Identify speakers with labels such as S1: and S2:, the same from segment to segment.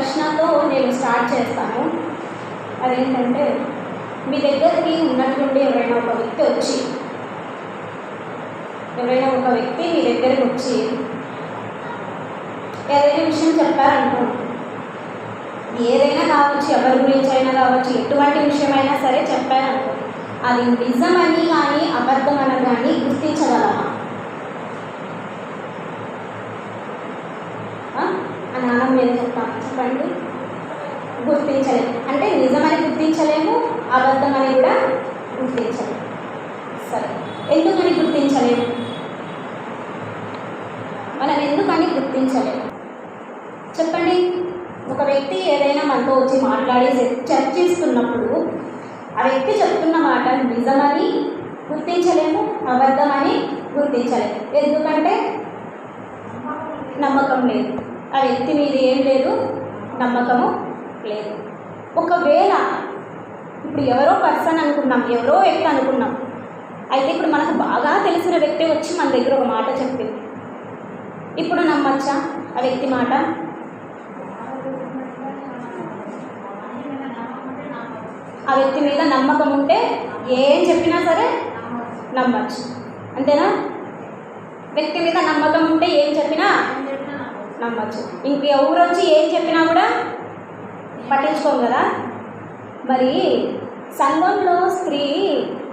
S1: ప్రశ్నతో నేను స్టార్ట్ చేస్తాను. అదేంటంటే మీ దగ్గరికి ఉన్నటువంటి ఎవరైనా ఒక వ్యక్తి వచ్చి ఎవరైనా ఒక వ్యక్తి మీ దగ్గరికి వచ్చి ఏదైనా విషయం చెప్పారనుకోండి ఏదైనా కావచ్చు ఎవరి గురించి అయినా కావచ్చు ఎటువంటి విషయమైనా సరే చెప్పారనుకో అది నిజమని కానీ అబద్ధమని కానీ గుర్తించగలమా అని ఆనందం నాన్న మీరు చెప్తాను. చెప్పండి? గుర్తించలేము అంటే నిజమని గుర్తించలేము అబద్ధమని కూడా గుర్తించలేము. సరే. ఎందుకని గుర్తించలేము? మనం ఎందుకని గుర్తించలేము? చెప్పండి. ఒక వ్యక్తి ఏదైనా మనతో వచ్చి మాట్లాడి చర్చిస్తున్నప్పుడు ఆ వ్యక్తి చెప్తున్న మాట నిజమని గుర్తించలేము అబద్ధమని గుర్తించలేము. ఎందుకంటే నమ్మకం లేదు. ఆ వ్యక్తి మీద ఏం లేదు. నమ్మకము లేదు. ఒకవేళ ఇప్పుడు ఎవరో పర్సన్ అనుకున్నాం ఎవరో వ్యక్తి అనుకున్నాం అయితే ఇప్పుడు మనకు బాగా తెలిసిన వ్యక్తి వచ్చి మన దగ్గర ఒక మాట చెప్పింది ఇప్పుడు నమ్మచ్చా ఆ వ్యక్తి మాట? ఆ వ్యక్తి మీద నమ్మకం ఉంటే ఏం చెప్పినా సరే నమ్మచ్చు. అంతేనా? వ్యక్తి మీద నమ్మకం ఉంటే ఏం చెప్పినా నమ్మచ్చు. ఇంక ఎవరు వచ్చి ఏం చెప్పినా కూడా పట్టించుకోం కదా? మరి సంఘంలో స్త్రీ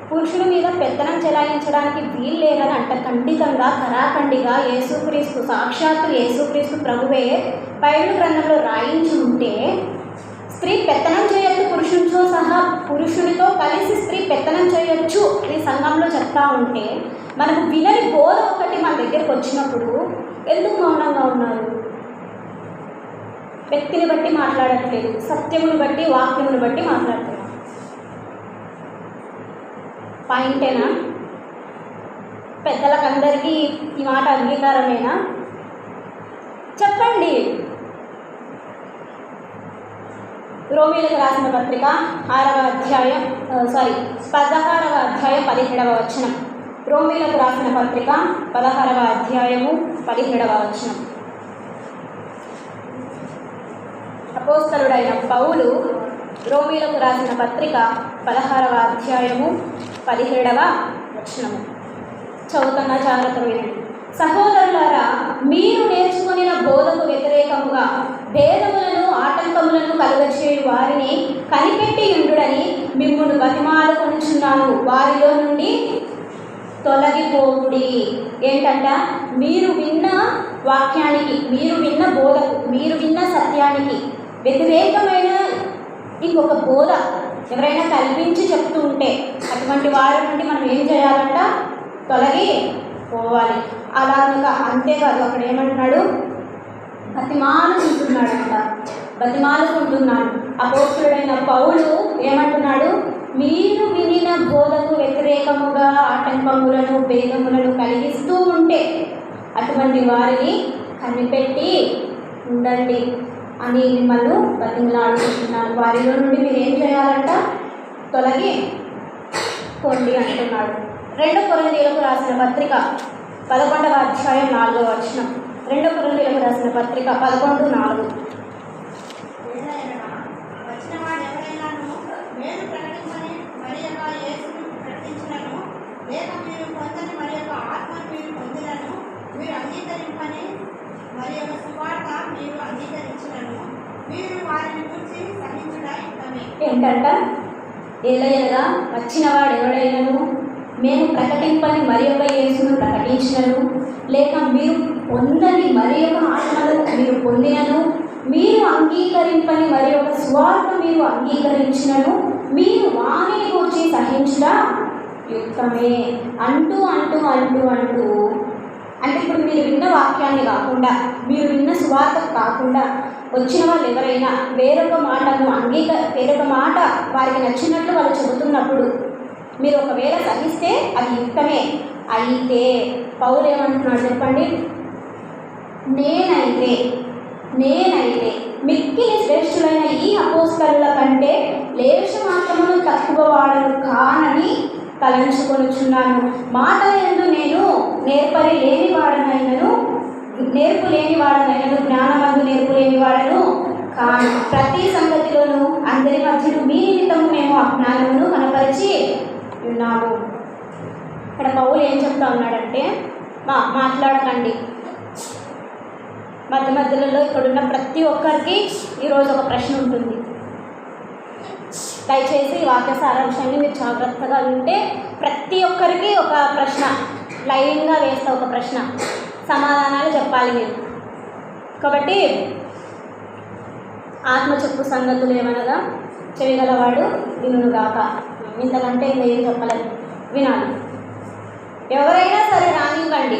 S1: పురుషుల మీద పెత్తనం చెలాయించడానికి వీలు లేదని అంట ఖండితంగా కరాఖండిగా యేసుక్రీస్తు సాక్షాత్తు యేసుక్రీస్తు ప్రభువే బైబిల్ గ్రంథంలో రాయించి ఉంటే స్త్రీ పెత్తనం చేయొచ్చు పురుషునితో సహా పురుషునితో కలిసి స్త్రీ పెత్తనం చేయొచ్చు అని సంఘంలో చెప్తా ఉంటే మనకు వినని బోధ ఒకటి మన దగ్గరికి వచ్చినప్పుడు ఎందుకు మౌనంగా ఉన్నారు? వ్యక్తిని బట్టి మాట్లాడట్లేదు సత్యమును బట్టి వాక్యమును బట్టి మాట్లాడుతున్నారు పాయింటేనా పెద్దలకందరికీ ఈ మాట అంగీకారమేనా? చెప్పండి. రోమిలకు రాసిన పత్రిక ఆరవ అధ్యాయం సారీ పదహారవ అధ్యాయం పదిహేడవ వచనం. రోమిలకు రాసిన పత్రిక పదహారవ అధ్యాయము పదిహేడవ వచనం. అపోస్తలుడైన పౌలు రోమిలకు రాసిన పత్రిక పదహారవ అధ్యాయము పదిహేడవ వచనము. చదువుతున్న జాగ్రత్త వినండి. సహోదరులారా మీరు నేర్చుకుని బోధకు వ్యతిరేకముగా భేదములను ఆటంకములను కలుగచేయు వారిని కనిపెట్టి ఉండుడని మిమ్మల్ని బతిమాలుకొనుచున్నాను వారిలో నుండి తొలగిపోకుడి ఏంటంట? మీరు విన్న వాక్యానికి మీరు విన్న బోధకు మీరు విన్న సత్యానికి వ్యతిరేకమైన ఇంకొక బోధ ఎవరైనా కల్పించి చెప్తూ ఉంటే అటువంటి వారి నుండి మనం ఏం చేయాలంట? తొలగి పోవాలి. అలాగ అంతేకాదు అక్కడ ఏమంటున్నాడు? బతిమాలుకుంటున్నాడంట. బతిమాలుకుంటున్నాడు. అపోస్తుడైన పౌలు ఏమంటున్నాడు? మీరు వినిన బోధకు వ్యతిరేకముగా ఆటంకములను భేదములను కలిగిస్తూ ఉంటే అటువంటి వారిని కనిపెట్టి ఉండండి అని మిమ్మల్ని బతిమలాడుకుంటున్నాను వారిలో నుండి మీరు ఏం చేయాలంట? తొలగి కొండి అంటున్నాడు. రెండో కొరందీలకు రాసిన పత్రిక పదకొండవ అధ్యాయం నాలుగవ వచనం. రెండో కొరందీలకు రాసిన పత్రిక పదకొండు నాలుగు.
S2: లేక మీరు పొందని మరి యొక్క ఆత్మను మీరు పొందినను మీరు అంగీకరింపని మరి యొక్క సువార్త మీరు అంగీకరించినను మీరు వారిని గురించి సహించుట యుక్తమే
S1: ఏంటంట? ఏలయనగా వచ్చినవాడు ఎవడైనను? మేము ప్రకటింపని మరి ఒక యేసును ప్రకటించినను. లేక మీరు పొందని మరి ఒక ఆత్మను మీరు పొందినను. మీరు అంగీకరింపని మరి ఒక స్వార్థ మీరు అంగీకరించినను. మీరు వాణిని గురించి సహించిన యుక్తమే. అంటూ అంటూ అంటూ అంటూ. అంటే ఇప్పుడు మీరు విన్న వాక్యాన్ని కాకుండా మీరు విన్న సువార్త కాకుండా వచ్చిన వాళ్ళు ఎవరైనా వేరొక మాటను అంగీక వేరొక మాట వారికి నచ్చినట్లు వాళ్ళు చెబుతున్నప్పుడు మీరు ఒకవేళ సహిస్తే అది యుక్తమే. అయితే పౌరు ఏమంటున్నాడు చెప్పండి? నేనైతే నేనైతే మిక్కిలి శ్రేష్ఠులైన ఈ అపోస్తలుల కంటే లేష మాత్రమును తక్కువ వాడను కానని తలంచుకొనుచున్నాను. మాటల ఎందు నేను నేర్పరి లేని వాడనైనను నేర్పు లేని వాడనైనను జ్ఞానమందు నేర్పు లేని వాడను కాను. ప్రతి సంగతిలోనూ అందరి మధ్యను మీ నిమిత్తము మేము అజ్ఞానమును కనపరిచి ఉన్నాము ఇక్కడ పౌలు ఏం చెప్తా ఉన్నాడంటే మా మాట్లాడకండి. మధ్య మధ్యలో ఇక్కడున్న ప్రతి ఒక్కరికి ఈరోజు ఒక ప్రశ్న ఉంటుంది. దయచేసి ఈ వాక్య సారాంశాన్ని మీరు జాగ్రత్తగా ఉంటే ప్రతి ఒక్కరికి ఒక ప్రశ్న లైన్గా వేస్తా ఒక ప్రశ్న. సమాధానాలు చెప్పాలి మీరు. కాబట్టి ఆత్మ చెప్పు సంగతులు ఏమనగా? చేయగలవాడు వినుగాక ఇంతకంటే ఇంకా ఏం చెప్పలేదు వినాలి. ఎవరైనా సరే రానివ్వండి.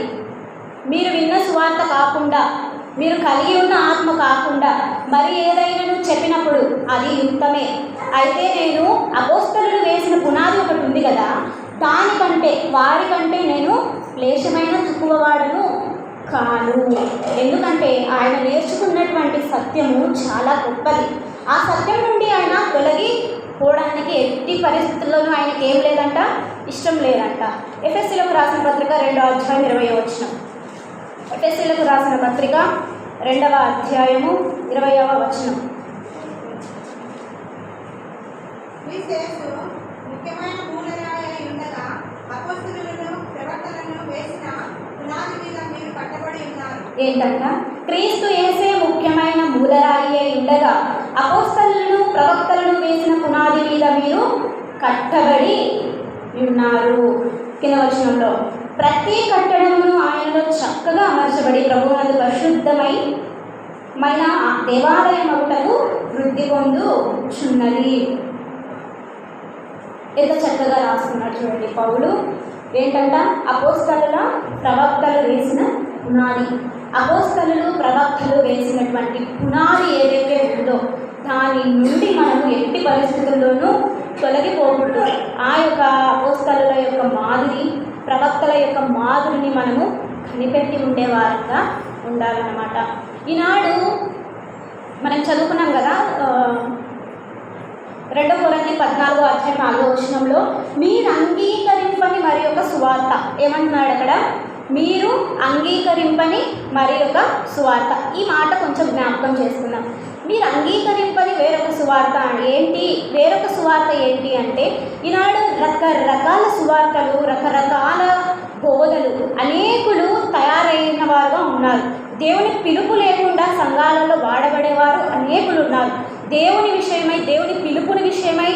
S1: మీరు విన్న సువార్త కాకుండా మీరు కలిగి ఉన్న ఆత్మ కాకుండా మరి ఏదైనా చెప్పినప్పుడు అది యుక్తమే. అయితే నేను అపోస్తలు వేసిన పునాది ఒకటి ఉంది కదా దానికంటే వారికంటే నేను క్లేశమైన తక్కువవాడను కాను. ఎందుకంటే ఆయన నేర్చుకున్నటువంటి సత్యము చాలా గొప్పది. ఆ సత్యం నుండి ఆయన తొలగి పోవడానికి ఎట్టి పరిస్థితుల్లోనూ ఆయనకి ఏం లేదంట ఇష్టం లేదంట. ఎఫ్ఎస్సీలకు రాసిన పత్రిక రెండో అధ్యాయం ఇరవై వచనం. ఎఫ్ఎస్సీలకు రాసిన పత్రిక రెండవ అధ్యాయము ఇరవయవ వచనం.
S2: ముఖ్యమైన ఉండగా వేసిన మీరు కట్టబడి ఉన్నారు.
S1: ఏంటంట? క్రీస్తు ఏసే ముఖ్యమైన మూలరాయి అయి ఉండగా అపోస్తలను ప్రవక్తలను వేసిన పునాది మీద మీరు కట్టబడి ఉన్నారు. కింద వచనంలో ప్రతి కట్టడమును ఆయనలో చక్కగా అమర్చబడి ప్రభువునందు పరిశుద్ధమై మైన దేవాలయం ఒకటకు వృద్ధి పొందుచున్నది. ఎంత చక్కగా రాసుకున్నాడు చూడండి పౌలు. ఏంటంట? అపోస్తల ప్రవక్తలు వేసిన పునాది. అపోస్తలు ప్రవక్తలు వేసినటువంటి పునాది ఏదైతే ఉందో దాని నుండి మనము ఎట్టి పరిస్థితుల్లోనూ తొలగిపోకూడదు. ఆ యొక్క అపోస్తల యొక్క మాదిరి ప్రవక్తల యొక్క మాదిరిని మనము కనిపెట్టి ఉండేవారుగా ఉండాలన్నమాట. ఈనాడు మనం చదువుకున్నాం కదా ఆ, రెండో కొరంది పద్నాలుగో అధ్యాయం నాలుగో వచనంలో మీరు అంగీకరింపని మరి ఒక సువార్త. ఏమంటున్నాడు అక్కడ? మీరు అంగీకరింపని మరి ఒక సువార్త. ఈ మాట కొంచెం జ్ఞాపకం చేసుకుందాం. మీరు అంగీకరింపని వేరొక సువార్త ఏంటి? వేరొక సువార్త ఏంటి అంటే ఈనాడు రకరకాల సువార్తలు రకరకాల బోధలు అనేకులు తయారైన వారుగా ఉన్నారు. దేవుని పిలుపు లేకుండా సంఘాలలో వాడబడేవారు అనేకులు ఉన్నారు. దేవుని విషయమై దేవుని పిలుపుని విషయమై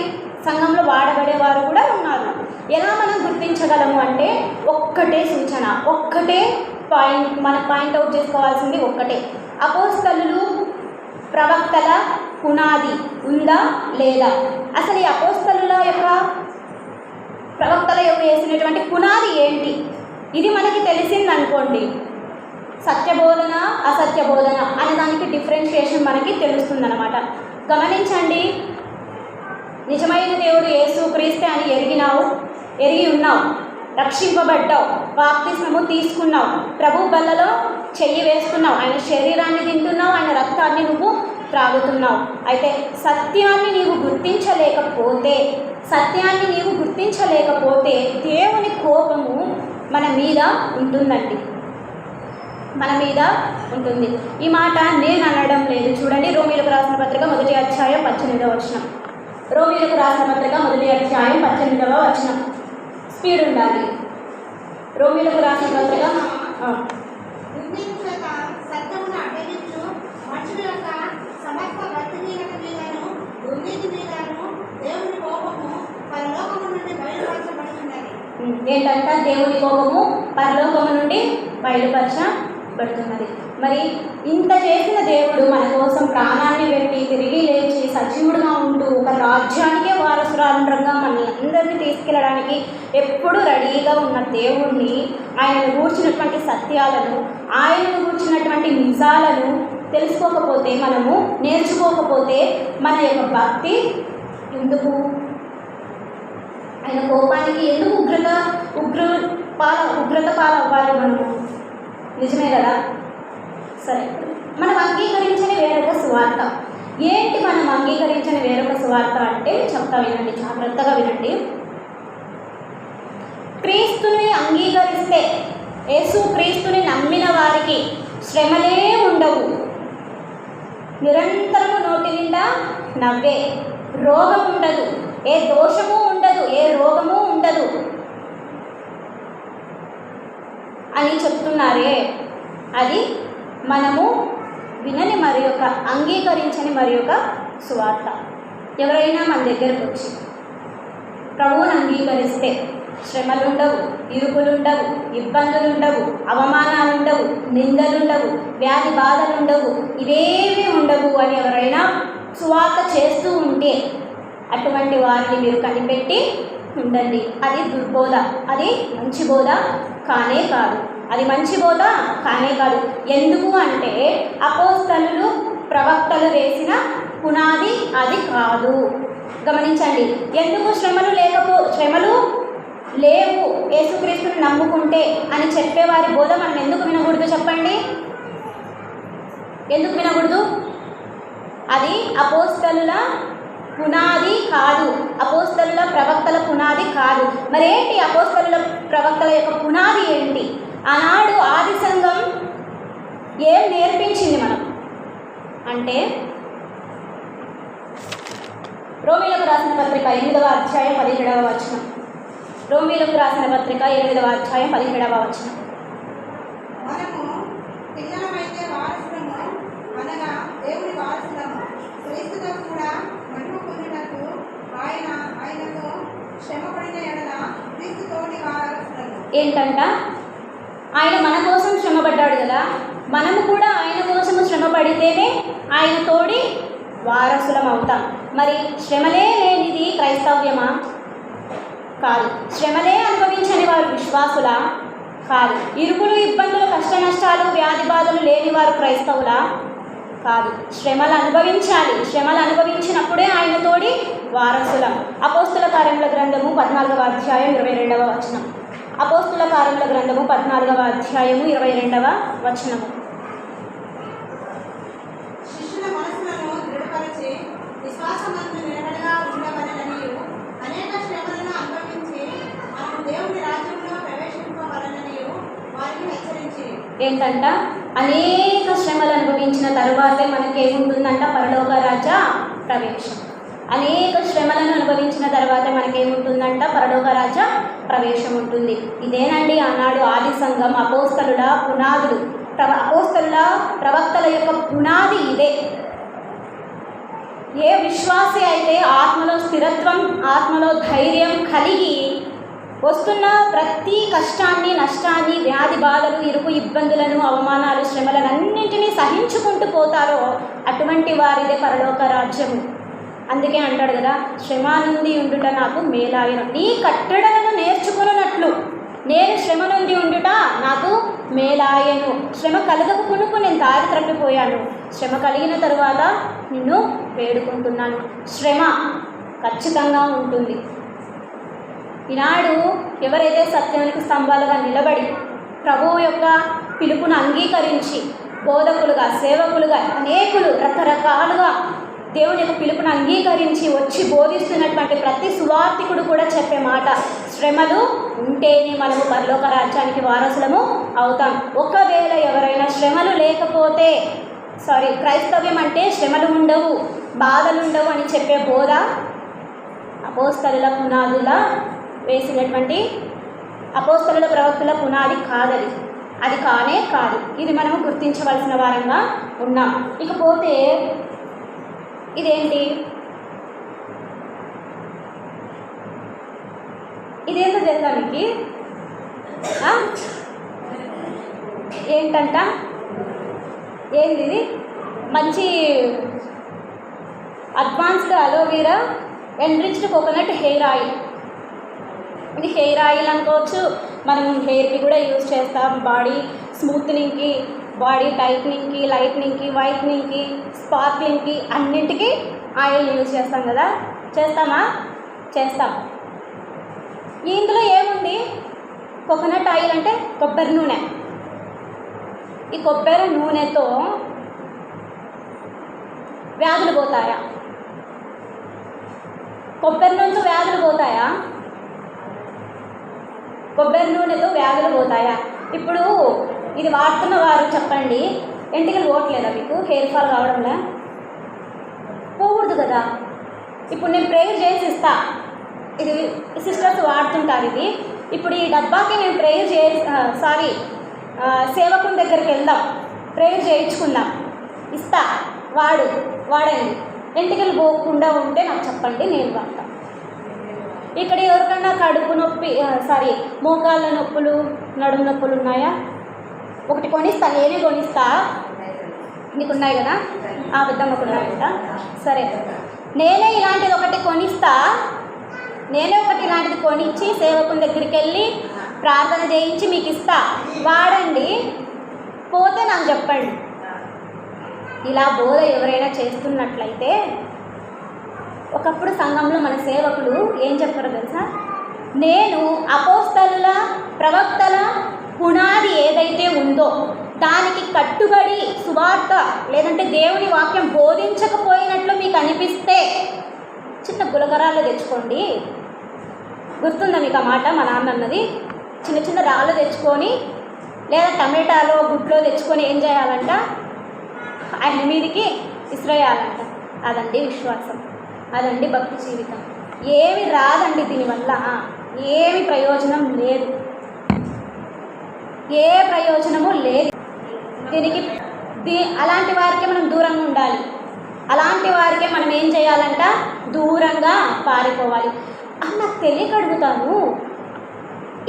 S1: సంఘంలో వాడబడేవారు కూడా ఉన్నారు. ఎలా మనం గుర్తించగలము అంటే ఒక్కటే సూచన ఒక్కటే పాయింట్ మన పాయింట్ అవుట్ చేసుకోవాల్సింది ఒక్కటే. అపోస్తలు ప్రవక్తల పునాది ఉందా లేదా? అసలు ఈ అపోస్తలుల యొక్క ప్రవక్తల యొక్క వేసినటువంటి పునాది ఏంటి? ఇది మనకి తెలిసిందనుకోండి. సత్యబోధన అసత్య బోధన అనే దానికి డిఫరెన్షియేషన్ మనకి తెలుస్తుందన్నమాట. గమనించండి. నిజమైన దేవుడు యేసు క్రీస్తే అని ఎరిగినావు ఎరిగి ఉన్నావు. రక్షింపబడ్డావు. బాప్తిస్మము తీసుకున్నావు. ప్రభు బల్లలో చెయ్యి వేసుకున్నావు. ఆయన శరీరాన్ని తింటున్నావు. ఆయన రక్తాన్ని నువ్వు త్రాగుతున్నావు. అయితే సత్యాన్ని నీవు గుర్తించలేకపోతే సత్యాన్ని నీవు గుర్తించలేకపోతే దేవుని కోపము మన మీద ఉంటుందండి. మన మీద ఉంటుంది. ఈ మాట నేను అనడం లేదు. చూడండి రోమిలకు రాసిన పత్రిక మొదటి అధ్యాయం పద్దెనిమిదవ వచనం. రోమిలకు రాసిన పత్రిక మొదటి అధ్యాయం పద్దెనిమిదవ వచనం. స్పీడ్ ఉండాలి రోమిలకు రాసిన పత్రిక? ఏంటంట? దేవుని కోపము పరలోకము నుండి బయలుపరచబడుతున్నది. మరి ఇంత చేసిన దేవుడు మన కోసం ప్రాణాన్ని పెట్టి తిరిగి లేచి సజీవుడుగా ఉంటూ ఒక రాజ్యానికే వారసురాలంగా మనల్ని అందరినీ తీసుకెళ్ళడానికి ఎప్పుడు రెడీగా ఉన్న దేవుణ్ణి ఆయనను కూర్చున్నటువంటి సత్యాలను ఆయనను కూర్చున్నటువంటి నిజాలను తెలుసుకోకపోతే మనము నేర్చుకోకపోతే మన యొక్క భక్తి ఎందుకు? ఆయన కోపానికి ఎందుకు ఉగ్రత ఉగ్ర పాల ఉగ్రత పాలవ్వాలి మనము? నిజమే కదా? సరే. మనం అంగీకరించని వేరొక సువార్త. ఏంటి మనం అంగీకరించని వేరొక సువార్త అంటే చెప్తా వినండి జాగ్రత్తగా వినండి. క్రీస్తుని అంగీకరిస్తే యేసు క్రీస్తుని నమ్మిన వారికి శ్రమలే ఉండవు. నిరంతరము నోటి నిండా నవ్వే. రోగం ఉండదు. ఏ దోషము ఉండదు ఏ రోగము ఉండదు. అని చెప్తున్నారే. అది మనము వినని మరి యొక్క అంగీకరించని మరి యొక్క సువార్త. ఎవరైనా మన దగ్గరకు వచ్చి ప్రభువును అంగీకరిస్తే శ్రమలు ఉండవు ఇరుకులు ఉండవు ఇబ్బందులు ఉండవు అవమానాలు ఉండవు నిందలు ఉండవు వ్యాధి బాధలు ఉండవు ఇవేవి ఉండవు అని ఎవరైనా సువార్త చేస్తూ ఉంటే అటువంటి వారిని మీరు కనిపెట్టి ఉండండి. అది దుర్బోధ అది మంచి బోధ కానే కాదు. అది మంచి బోధ కానే కాదు. ఎందుకు అంటే అపోస్తలు ప్రవక్తలు వేసిన పునాది అది కాదు. గమనించండి. ఎందుకు శ్రమలు లేకపో శ్రమలు లేవు యేసుక్రీస్తుని నమ్ముకుంటే అని చెప్పేవారి బోధ మనం ఎందుకు వినకూడదు చెప్పండి? ఎందుకు వినకూడదు? అది అపోస్తలుల పునాది కాదు. అపోస్తలుల ప్రవక్తల పునాది కాదు. మరేంటి అపోస్తలుల ప్రవక్తల యొక్క పునాది ఏంటి? ఆనాడు ఆది సంఘం ఏం నేర్పించింది మనం? అంటే రోమిలకు రాసిన పత్రిక ఎనిమిదవ అధ్యాయం పదిహేడవ వచనం. రోమిలకు రాసిన పత్రిక ఎనిమిదవ అధ్యాయం పదిహేడవ వచనం. ఏంటంట? ఆయన మన కోసం శ్రమపడ్డాడు కదా. మనము కూడా ఆయన కోసం శ్రమ పడితేనే ఆయన తోడి వారసులం అవుతాం. మరి శ్రమలే లేనిది క్రైస్తవ్యమా? కాదు. శ్రమలే అనుభవించని వారు విశ్వాసులా? కాదు. ఇరుకులు ఇబ్బందులు కష్ట నష్టాలు వ్యాధి బాధలు లేని వారు క్రైస్తవులా? కాదు. శ్రమలు అనుభవించాలి. శ్రమలు అనుభవించినప్పుడే ఆయన తోడి వారసులం. అపోస్తుల కార్యముల గ్రంథము పద్నాలుగవ అధ్యాయం ఇరవై రెండవ వచనం. అపోస్తుల కార్యముల గ్రంథము పద్నాలుగవ అధ్యాయము ఇరవై రెండవ వచనము. ఏంటంట? అనేక శ్రమలు అనుభవించిన తరువాతే మనకేముంటుందంట? పరలోక రాజా ప్రవేశం. అనేక శ్రమలను అనుభవించిన తర్వాత మనకేముంటుందంట? పరలోక రాజ ప్రవేశం ఉంటుంది ఇదేనండి ఆనాడు ఆది సంఘం అపోస్తలుల పునాదులు. ప్రవ అపోస్తలుల ప్రవక్తల యొక్క పునాది ఇదే. ఏ విశ్వాసి అయితే ఆత్మలో స్థిరత్వం ఆత్మలో ధైర్యం కలిగి వస్తున్న ప్రతి కష్టాన్ని నష్టాన్ని వ్యాధి బాధలు ఇరుకు ఇబ్బందులను అవమానాలు శ్రమలను అన్నింటినీ సహించుకుంటూ పోతారో అటువంటి వారిదే పరలోక రాజ్యము అందుకే అంటాడు కదా శ్రమ నుండి ఉండుట నాకు మేలాయన నీ కట్టడలను నేర్చుకున్నట్లు నేను శ్రమ నుండి ఉండుట నాకు మేలాయను శ్రమ కలగక నేను దారి తప్పిపోయాను శ్రమ కలిగిన తరువాత నిన్ను వేడుకుంటున్నాను. శ్రమ ఖచ్చితంగా ఉంటుంది. ఈనాడు ఎవరైతే సత్యానికి స్తంభాలుగా నిలబడి ప్రభువు యొక్క పిలుపును అంగీకరించి బోధకులుగా సేవకులుగా అనేకులు రకరకాలుగా దేవుని యొక్క పిలుపును అంగీకరించి వచ్చి బోధిస్తున్నటువంటి ప్రతి సువార్థికుడు కూడా చెప్పే మాట శ్రమలు ఉంటేనే మనము పరలోక రాజ్యానికి వారసులము అవుతాం. ఒకవేళ ఎవరైనా శ్రమలు లేకపోతే సారీ క్రైస్తవ్యం అంటే శ్రమలు ఉండవు బాధలు ఉండవు అని చెప్పే బోధ అపోస్తలుల పునాదుల వేసినటువంటి అపోస్తలుల ప్రవక్తుల పునాది కాదది. అది కానే కాదు. ఇది మనము గుర్తించవలసిన వారంగా ఉన్నాం. ఇకపోతే ఇదేంటి? ఇదేంటో తెలుసా మీకు ఏంటంట? ఏంది ఇది మంచి advanced aloe vera enriched coconut hair oil. ఇది హెయిర్ ఆయిల్ అనుకోవచ్చు. మనం హెయిర్కి కూడా యూజ్ చేస్తాం. బాడీ స్మూత్నింగ్కి బాడీ టైట్నింగ్కి లైట్నింగ్కి వైట్నింగ్కి స్పార్క్లింగ్కి అన్నింటికి ఆయిల్ యూజ్ చేస్తాం కదా? చేస్తామా? చేస్తాం. ఇందులో ఏముంది? కోకోనట్ ఆయిల్ అంటే కొబ్బరి నూనె. ఈ కొబ్బరి నూనెతో వ్యాధులు పోతాయా? కొబ్బరి నూనెతో వ్యాధులు పోతాయా? కొబ్బరి నూనెతో వ్యాధులు పోతాయా? ఇప్పుడు ఇది వాడుతున్న వారు చెప్పండి. ఎంటికలు పోవట్లేదా మీకు? హెయిర్ ఫాల్ కావడంలా కదా. ఇప్పుడు నేను ప్రేయర్ చేసి ఇస్తా ఇది సిస్టర్స్ వాడుతుంటారు ఇది. ఇప్పుడు ఈ డబ్బాకి నేను ప్రేయర్ చే సారీ సేవకుని దగ్గరికి వెళ్దాం. ప్రేయర్ చేయించుకుందాం. ఇస్తా. వాడు వాడండి. ఎంటికలు పోకుండా ఉంటే నాకు చెప్పండి నేను వాడతా. ఇక్కడ ఎవరికన్నా కడుపు నొప్పి సారీ మోకాళ్ళ నొప్పులు నడుము నొప్పులు ఉన్నాయా? ఒకటి కొనిస్తా నేనే కొనిస్తా. నీకు ఉన్నాయి కదా? ఆ పెద్దమ్మకు ఒక సరే. నేనే ఇలాంటిది ఒకటి కొనిస్తా. నేనే ఒకటి ఇలాంటిది కొనిచ్చి సేవకుని దగ్గరికి వెళ్ళి ప్రార్థన చేయించి మీకు ఇస్తా. వాడండి. పోతే నాకు చెప్పండి. ఇలా బోధ ఎవరైనా చేస్తున్నట్లయితే ఒకప్పుడు సంఘంలో మన సేవకులు ఏం చెప్పారు తెలుసా? నేను అపోస్తలుల ప్రవక్తల పునాది ఏదైతే ఉందో దానికి కట్టుబడి సువార్త లేదంటే దేవుని వాక్యం బోధించకపోయినట్లు మీకు అనిపిస్తే చిన్న గులకరాలు తెచ్చుకోండి. గుర్తుందా మీకు ఆ మాట? మా నాన్న అన్నది. చిన్న చిన్న రాళ్ళు తెచ్చుకొని లేదా టమాటాలో గుడ్లో తెచ్చుకొని ఏం చేయాలంట? ఆయన మీదికి ఇస్రేయాలంట అదండి విశ్వాసం. అదండి భక్తి జీవితం. ఏమి రాదండి దీనివల్ల. ఏమి ప్రయోజనం లేదు. ఏ ప్రయోజనము లేదు. దీనికి దీ అలాంటి వారికే మనం దూరంగా ఉండాలి. అలాంటి వారికే మనం ఏం చేయాలంట? దూరంగా పారిపోవాలి. అని నాకు తెలియక అడుగుతాను.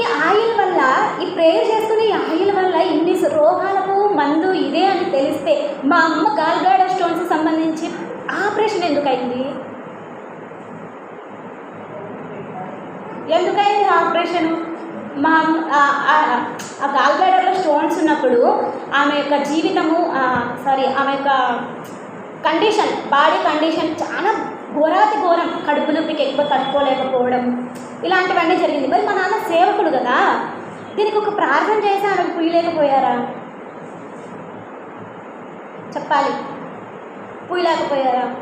S1: ఈ ఆయిల్ వల్ల ఈ ప్రేయర్ చేసుకునే ఈ ఆయిల్ వల్ల ఇన్ని రోగాలకు మందు ఇదే అని తెలిస్తే మా అమ్మ గాల్గాడ స్టోన్స్ సంబంధించి ఆపరేషన్ ఎందుకైంది? ఎందుకైంది ఆపరేషన్? మా ఆ- ఆ- స్టోన్స్ ఉన్నప్పుడు ఆమె యొక్క జీవితము సారీ ఆమె యొక్క కండిషన్ బాడీ కండిషన్ చాలా ఘోరాతి ఘోరం. కడుపు నొప్పికి ఎక్కువ తట్టుకోలేకపోవడం ఇలాంటివన్నీ జరిగింది. మరి మా నాన్న సేవకుడు కదా దీనికి ఒక ప్రార్థన చేసి ఆమెకు పుయ్యలేకపోయారా చెప్పాలి. పుయ్యలేకపోయారా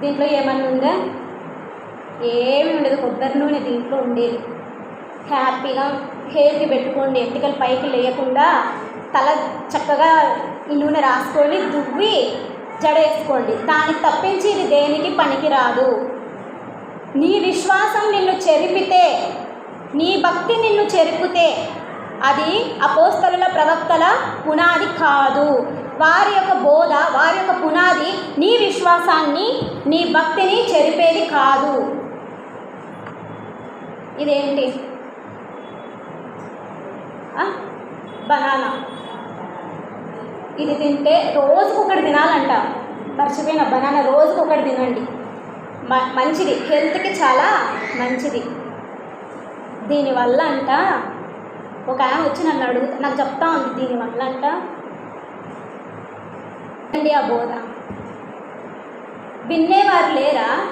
S1: దీంట్లో ఏమన్నా ఉందా? ఏమి ఉండదు. కొబ్బరి నూనె దీంట్లో ఉండేది. హ్యాపీగా హెయిర్కి పెట్టుకోండి ఎత్తికలు పైకి లేకుండా తల చక్కగా ఈ నూనె రాసుకొని దువ్వి జడేసుకోండి. దానికి తప్పించి ఇది దేనికి పనికిరాదు. నీ విశ్వాసం నిన్ను చెరిపితే నీ భక్తి నిన్ను చెరిపితే అది అపోస్తలుల ప్రవక్తల పునాది కాదు. వారి యొక్క బోధ వారి యొక్క పునాది నీ విశ్వాసాన్ని నీ భక్తిని చెరిపేది కాదు. ఇదేంటి? బనానా. ఇది తింటే రోజుకు ఒకటి తినాలంట. మర్చిపోయిన బనానా రోజుకు ఒకటి తినండి. మ- మంచిది. హెల్త్కి చాలా మంచిది. దీనివల్ల అంట ఒక ఆమె వచ్చి నన్ను అడుగు నాకు చెప్తా ఉంది దీనివల్ల అంట అండి ఆ బోధ. వినేవారు లేరా?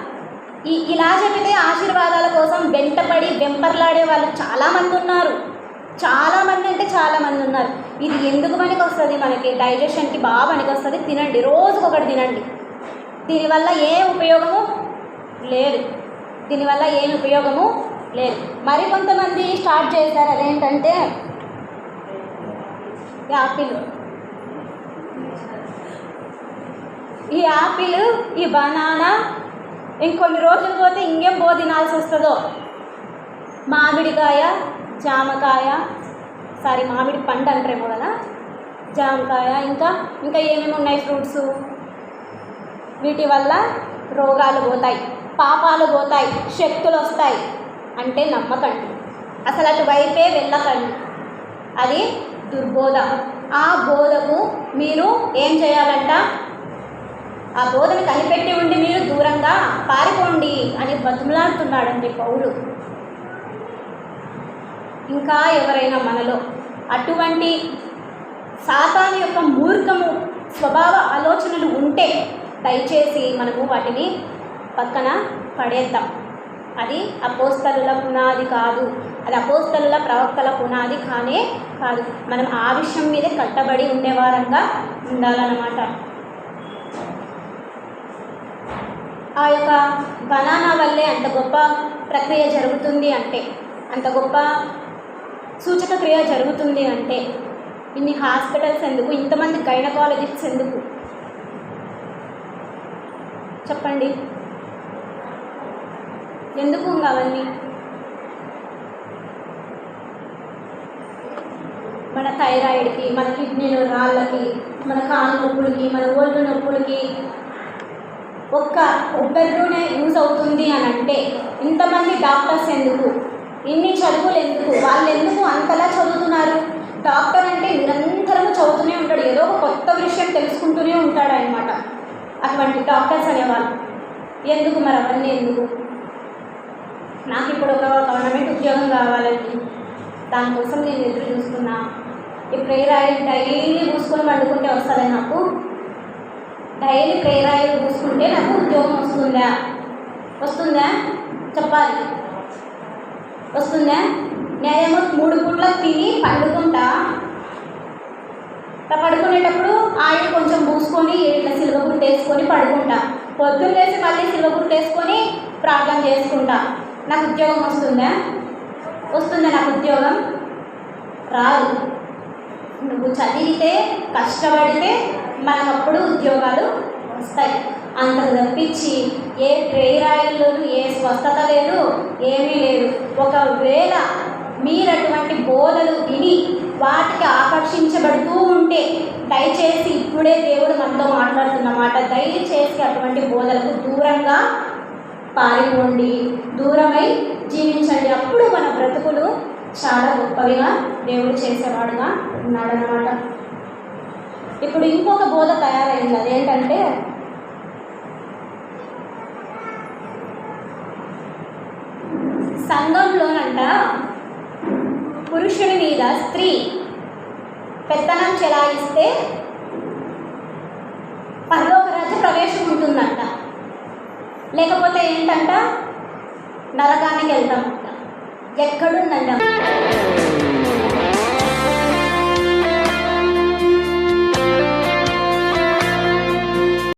S1: ఈ ఇలా చెబితే ఆశీర్వాదాల కోసం వెంటపడి వెంపర్లాడే వాళ్ళు చాలామంది ఉన్నారు చాలామంది అంటే చాలామంది ఉన్నారు. ఇది ఎందుకు పనికి వస్తుంది మనకి? డైజెషన్కి బాగా పనికి వస్తుంది తినండి. రోజుకొకటి ఒకటి తినండి. దీనివల్ల ఏ ఉపయోగము లేదు. దీనివల్ల ఏం ఉపయోగము లేదు. మరి కొంతమంది స్టార్ట్ చేశారు. అదేంటంటే యాపిల్ ఈ యాపిల్ ఈ బనానా ఇంకొన్ని రోజులు పోతే ఇంకేం బో తినాల్సి వస్తుందో మామిడికాయ జామకాయ సారీ మామిడి పండు అంటారేమో కదా? జామకాయ ఇంకా ఇంకా ఏమేమి ఉన్నాయి ఫ్రూట్స్? వీటి వల్ల రోగాలు పోతాయి పాపాలు పోతాయి శక్తులు వస్తాయి అంటే నమ్మకండి అసలు అటువైపే వెళ్ళకండి. అది దుర్బోధ. ఆ బోధకు మీరు ఏం చేయాలంట? ఆ బోధను కనిపెట్టి ఉండి మీరు దూరంగా పారిపోండి అని బతుములాడుతున్నాడండి పౌలు. ఇంకా ఎవరైనా మనలో అటువంటి సాతాను యొక్క మూర్ఖము స్వభావ ఆలోచనలు ఉంటే దయచేసి మనము వాటిని పక్కన పడేద్దాం. అది అపోస్తలుల పునాది కాదు. అది అపోస్తలుల ప్రవక్తల పునాది కానే కాదు. మనం ఆ విషయం మీదే కట్టబడి ఉండేవారంగా ఉండాలన్నమాట. ఆ యొక్క బనానా వల్లే అంత గొప్ప ప్రక్రియ జరుగుతుంది అంటే అంత గొప్ప సూచక క్రియ జరుగుతుంది అంటే ఇన్ని హాస్పిటల్స్ ఎందుకు? ఇంతమంది గైనకాలజిస్ట్స్ ఎందుకు? చెప్పండి. ఎందుకు అవన్నీ? మన థైరాయిడ్కి మన కిడ్నీలు రాళ్ళకి మన కాలు నొప్పులకి మన ఒళ్ళు నొప్పులకి ఒక్క కొబ్బరి నూనె యూజ్ అవుతుంది అని అంటే ఇంతమంది డాక్టర్స్ ఎందుకు? ఇన్ని చదువులు ఎందుకు? వాళ్ళు ఎందుకు అంతలా చదువుతున్నారు? డాక్టర్ అంటే నిరంతరం చదువుతూనే ఉంటాడు. ఏదో ఒక కొత్త విషయం తెలుసుకుంటూనే ఉంటాడు అనమాట అటువంటి డాక్టర్స్ అనేవాళ్ళు. ఎందుకు మరి అవన్నీ ఎందుకు? నాకు ఇప్పుడు ఒక గవర్నమెంట్ ఉద్యోగం కావాలండి. దానికోసం నేను ఎదురు చూస్తున్నా. ఈ ప్రేయర్ ఆయిల్ డైలీ పూసుకొని పండుకుంటే వస్తుందా నాకు? డైలీ ప్రేయర్ ఆయిల్ పూసుకుంటే నాకు ఉద్యోగం వస్తుందా? వస్తుందా? చెప్పాలి. వస్తుందా? నేనేమో మూడు పూట్ల తిని పండుకుంటా. పడుకునేటప్పుడు ఆయిల్ కొంచెం పూసుకొని ఇట్లా సిల్వ గుర్తు వేసుకొని పడుకుంటా. పొద్దున్న లేసి మళ్ళీ సిల్వ గుర్తు వేసుకొని ప్రార్థన చేసుకుంటా. నాకు ఉద్యోగం వస్తుందా? వస్తుందా నాకు ఉద్యోగం? రాదు. నువ్వు చదివితే కష్టపడితే మనకప్పుడు ఉద్యోగాలు వస్తాయి. అంతకు తప్పించి ఏ ప్రేరాయిల్లోనూ ఏ స్వస్థత లేదు ఏమీ లేదు. ఒకవేళ మీరు అటువంటి బోధలు విని వాటికి ఆకర్షించబడుతూ ఉంటే దయచేసి ఇప్పుడే దేవుడు మనతో మాట్లాడుతున్నమాట దయచేసి అటువంటి బోధలకు దూరంగా పారిపోండి. దూరమై జీవించండి. అప్పుడు మన బ్రతుకులు చాలా గొప్పవిగా దేవుడు చేసేవాడుగా ఉన్నాడనమాట ఇప్పుడు ఇంకొక బోధ తయారైంది. అదేంటంటే సంఘంలోనంట పురుషుడి మీద స్త్రీ పెత్తనం చెలాయిస్తే పరలోక ప్రవేశం ఉంటుందంట. లేకపోతే ఏంటంట? నరకానికి వెళ్తామంట. ఎక్కడుందంట?